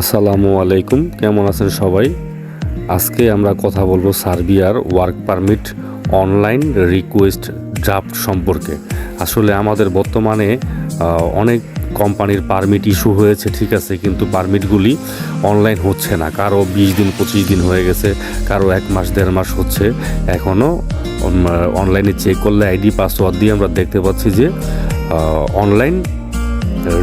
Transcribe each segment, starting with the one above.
আসসালামু আলাইকুম। কেমন আছেন সবাই? আজকে আমরা কথা বলব সার্বিয়ার work permit online request draft সম্পর্কে। আসলে আমাদের বর্তমানে অনেক কোম্পানির পারমিট ইস্যু হয়েছে, ঠিক আছে, কিন্তু পারমিটগুলি অনলাইন হচ্ছে না। কারও বিশ দিন, পঁচিশ দিন হয়ে গেছে, কারও এক মাস, দেড় মাস হচ্ছে। এখনও অনলাইনে চেক করলে আইডি পাসওয়ার্ড দিয়ে আমরা দেখতে পাচ্ছি যে অনলাইন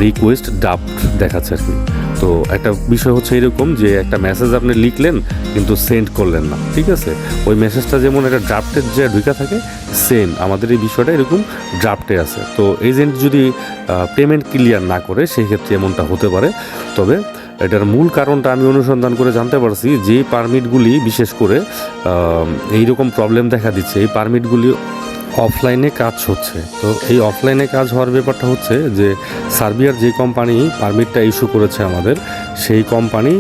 রিকোয়েস্ট ড্রাফট দেখাচ্ছে আর কি। তো একটা বিষয় হচ্ছে এরকম যে একটা মেসেজ আপনি লিখলেন, কিন্তু সেন্ড করলেন না, ঠিক আছে? ওই মেসেজটা যেমন একটা ড্রাফটের যে ঢুকা থাকে সেম আমাদের এই বিষয়টা এরকম ড্রাফটে আছে। তো এজেন্ট যদি পেমেন্ট ক্লিয়ার না করে, সেই ক্ষেত্রে এমনটা হতে পারে। তবে এটার মূল কারণটা আমি অনুসন্ধান করে জানতে পারছি যে পারমিটগুলি বিশেষ করে এইরকম প্রবলেম দেখা দিচ্ছে। এই পারমিটগুলি অফলাইনে কাজ হচ্ছে। তো এই অফলাইনে কাজ হওয়ার ব্যাপারটা হচ্ছে যে, সার্বিয়ার যে কোম্পানি পারমিটটা ইস্যু করেছে আমাদের, সেই কোম্পানি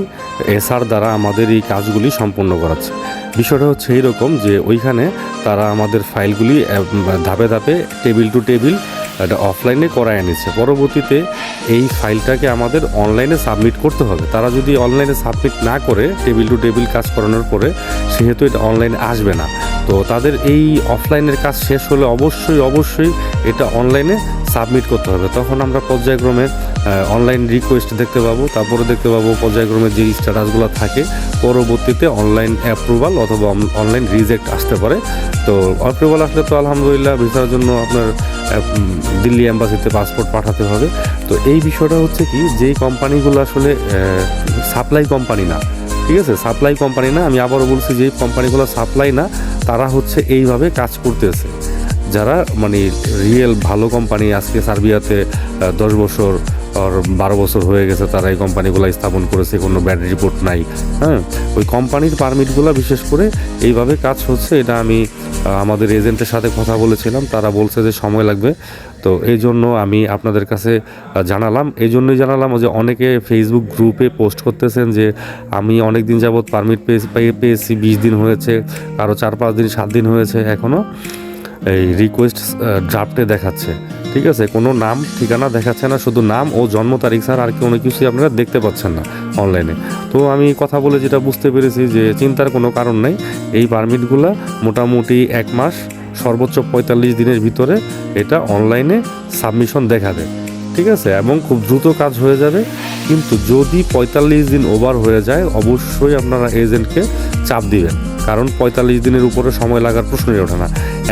এসআর দ্বারা আমাদের এই কাজগুলি সম্পন্ন করাচ্ছে। বিষয়টা হচ্ছে এইরকম যে, ওইখানে তারা আমাদের ফাইলগুলি ধাপে ধাপে টেবিল টু টেবিল এটা অফলাইনে করায় এনেছে। পরবর্তীতে এই ফাইলটাকে আমাদের অনলাইনে সাবমিট করতে হবে। তারা যদি অনলাইনে সাবমিট না করে টেবিল টু টেবিল কাজ করানোর পরে, সেহেতু এটা অনলাইনে আসবে না। তো তাদের এই অফলাইনের কাজ শেষ হলে অবশ্যই অবশ্যই এটা অনলাইনে সাবমিট করতে হবে। তখন আমরা পর্যায়ক্রমে অনলাইন রিকোয়েস্ট দেখতে পাবো। তারপরে দেখতে পাবো পর্যায়ক্রমে যে স্ট্যাটাসগুলো থাকে, পরবর্তীতে অনলাইন অ্যাপ্রুভাল অথবা অনলাইন রিজেক্ট আসতে পারে। তো অ্যাপ্রুভাল আসলে তো আলহামদুলিল্লাহ ভিসার জন্য আপনার দিল্লি অ্যাম্বাসিতে পাসপোর্ট পাঠাতে হবে। তো এই বিষয়টা হচ্ছে কি যেই কোম্পানিগুলো আসলে সাপ্লাই কোম্পানি না, ঠিক আছে? সাপ্লাই কোম্পানি না, আমি আবারও বলছি যে কোম্পানিগুলো সাপ্লাই না তারা হচ্ছে এইভাবে কাজ করতেছে। যারা মানে রিয়েল ভালো কোম্পানি আজকে সার্বিয়াতে দশ বছর আর বারো বছর হয়ে গেছে তারা এই কোম্পানিগুলো স্থাপন করেছে, কোনো ব্যাড রিপোর্ট নাই। হ্যাঁ? ওই কোম্পানির পারমিটগুলো বিশেষ করে এইভাবে কাজ হচ্ছে, এটা আমি আমাদের এজেন্টের সাথে কথা বলেছিলাম, তারা বলছে যে সময় লাগবে। তো এই জন্য আমি আপনাদের কাছে জানালাম। এই জন্যই জানালাম যে অনেকে ফেসবুক গ্রুপে পোস্ট করতেছেন যে আমি অনেক দিন যাবৎ পারমিট পেয়ে পেয়েছি, বিশ দিন হয়েছে কারও চার পাঁচ দিন, সাত দিন হয়েছে এখনও এই রিকোয়েস্ট ড্রাফটে দেখাচ্ছে। ঠিক আছে? কোনো নাম, ঠিকানা দেখাচ্ছে না, শুধু নাম ও জন্ম তারিখ স্যার আর কোনো কিছুই আপনারা দেখতে পাচ্ছেন না অনলাইনে তো আমি কথা বলে যেটা বুঝতে পেরেছি যে চিন্তার কোনো কারণ নেই। এই পারমিটগুলো মোটামুটি এক মাস, সর্বোচ্চ পঁয়তাল্লিশ দিনের ভিতরে এটা অনলাইনে সাবমিশন দেখাবে ঠিক আছে? এবং খুব দ্রুত কাজ হয়ে যাবে। কিন্তু যদি পঁয়তাল্লিশ দিন ওভার হয়ে যায়, অবশ্যই আপনারা এজেন্টকে চাপ দিবেন। কারণ পঁয়তাল্লিশ দিনের উপরে সময় লাগার প্রশ্নই ওঠে না।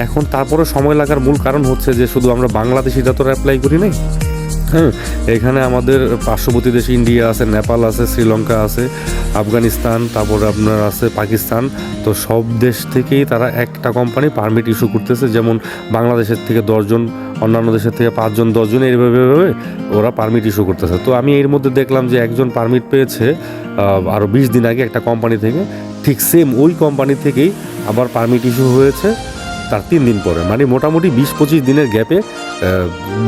এখন তারপরে সময় লাগার মূল কারণ হচ্ছে যে শুধু আমরা বাংলাদেশিটা তো অ্যাপ্লাই করি নাই। হ্যাঁ এখানে আমাদের পার্শ্ববর্তী দেশ ইন্ডিয়া আছে, নেপাল আছে, শ্রীলঙ্কা আছে, আফগানিস্তান, তারপরে আপনার আছে পাকিস্তান। তো সব দেশ থেকেই তারা একটা কোম্পানি পারমিট ইস্যু করতেছে, যেমন বাংলাদেশের থেকে দশজন অন্যান্য দেশের থেকে পাঁচজন, দশজন এইভাবে এইভাবে ওরা পারমিট ইস্যু করতেছে। তো আমি এর মধ্যে দেখলাম যে একজন পারমিট পেয়েছে আরও বিশ দিন আগে একটা কোম্পানি থেকে। ঠিক সেম ওই কোম্পানি থেকেই আবার পারমিট ইস্যু হয়েছে, তার তিন দিন পরে। মানে মোটামুটি বিশ পঁচিশ দিনের গ্যাপে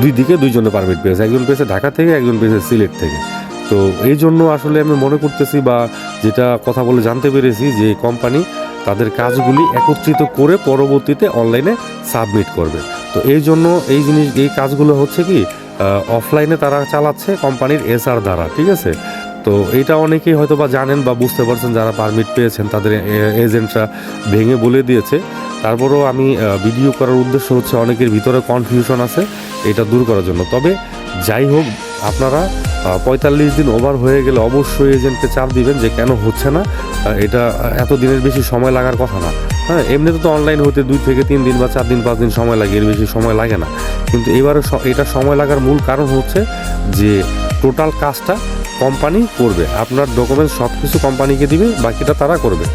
দুই দিকে দুইজনে পারমিট পেয়েছে। একজন পেয়েছে ঢাকা থেকে, একজন পেয়েছে সিলেট থেকে। তো এই জন্য আসলে আমি মনে করতেছি বা যেটা কথা বলে জানতে পেরেছি যে কোম্পানি তাদের কাজগুলি একত্রিত করে পরবর্তীতে অনলাইনে সাবমিট করবে। তো এই জন্য এই জিনিস, এই কাজগুলো হচ্ছে কি অফলাইনে তারা চালাচ্ছে কোম্পানির এসআর দ্বারা, ঠিক আছে? তো এটা অনেকেই হয়তো বা জানেন বা বুঝতে পারছেন, যারা পারমিট পেয়েছেন, তাদের এজেন্টরা ভেঙে বলে দিয়েছে। তারপরেও আমি ভিডিও করার উদ্দেশ্য হচ্ছে অনেকের ভিতরে কনফিউশন আছে এটা দূর করার জন্য। তবে যাই হোক, আপনারা পঁয়তাল্লিশ দিন ওভার হয়ে গেলে অবশ্যই এজেন্টকে চাপ দিবেন যে কেন হচ্ছে না এটা এত দিনের বেশি সময় লাগার কথা না। হ্যাঁ এমনিতে তো অনলাইন হতে দুই থেকে তিন দিন বা চার দিন, পাঁচ দিন সময় লাগে, এর বেশি সময় লাগে না। কিন্তু এবারে এটা সময় লাগার মূল কারণ হচ্ছে যে টোটাল কাজটা কোম্পানি করবে। আপনার ডকুমেন্টস সব কিছু কোম্পানিকে দিবে, বাকিটা তারা করবে।